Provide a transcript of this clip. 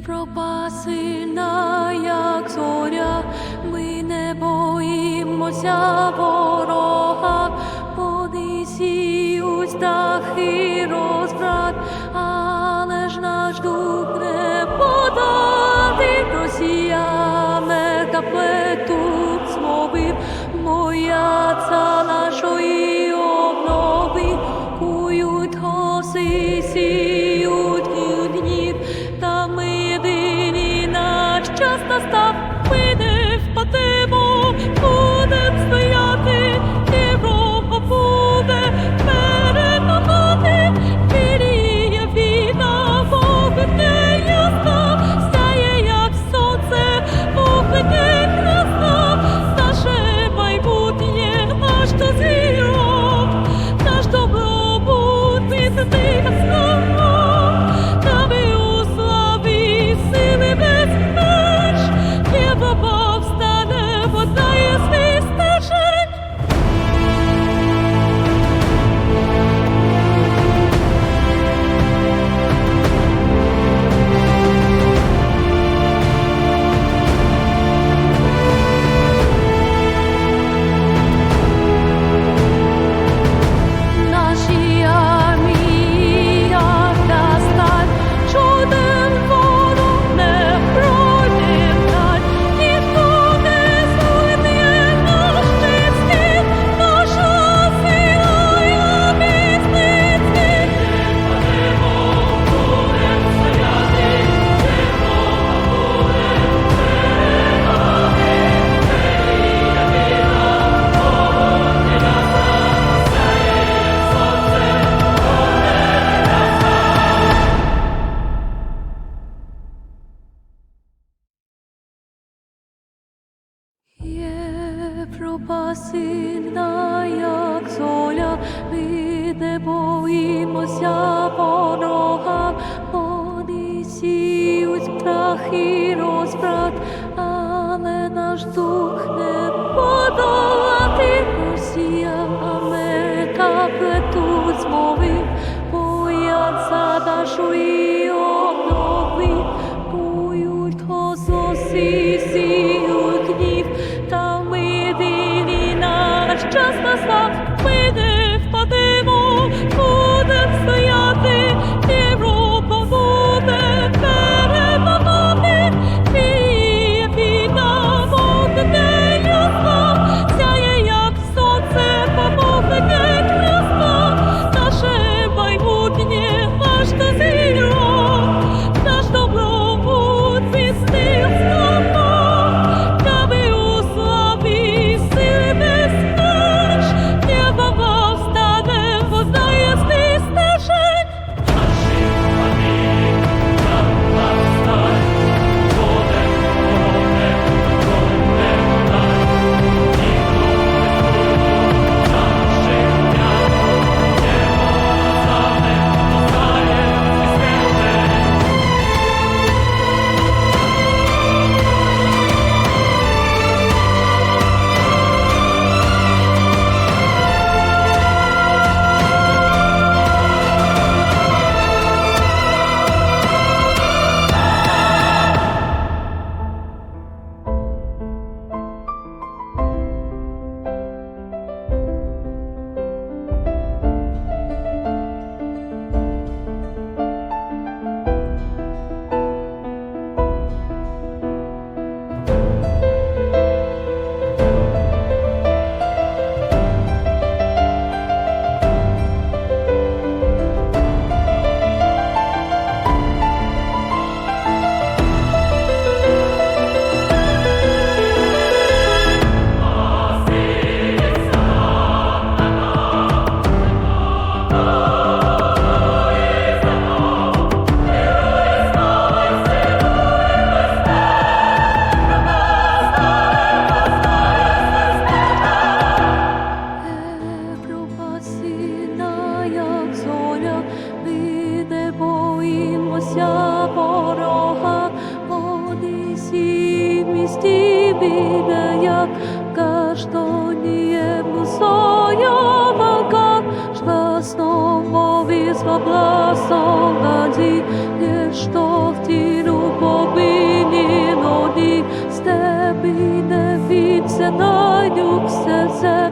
Європа сильна, як зоря, ми не боїмося ворога, вони устах і розбрат, але ж наш дух не подати. Росія, Америка плетуть сильна, як золя, ми не боїмося ворога, вони сіють прах і розбрат, але наш дух не подолати. час настав, ми погляди, де боїмося ворога, одисі в місті біде, як каштонієвну соявака, Штаснові слабла солдаті, є що в тілю побині ноді, степі не вікся, найдюкся це.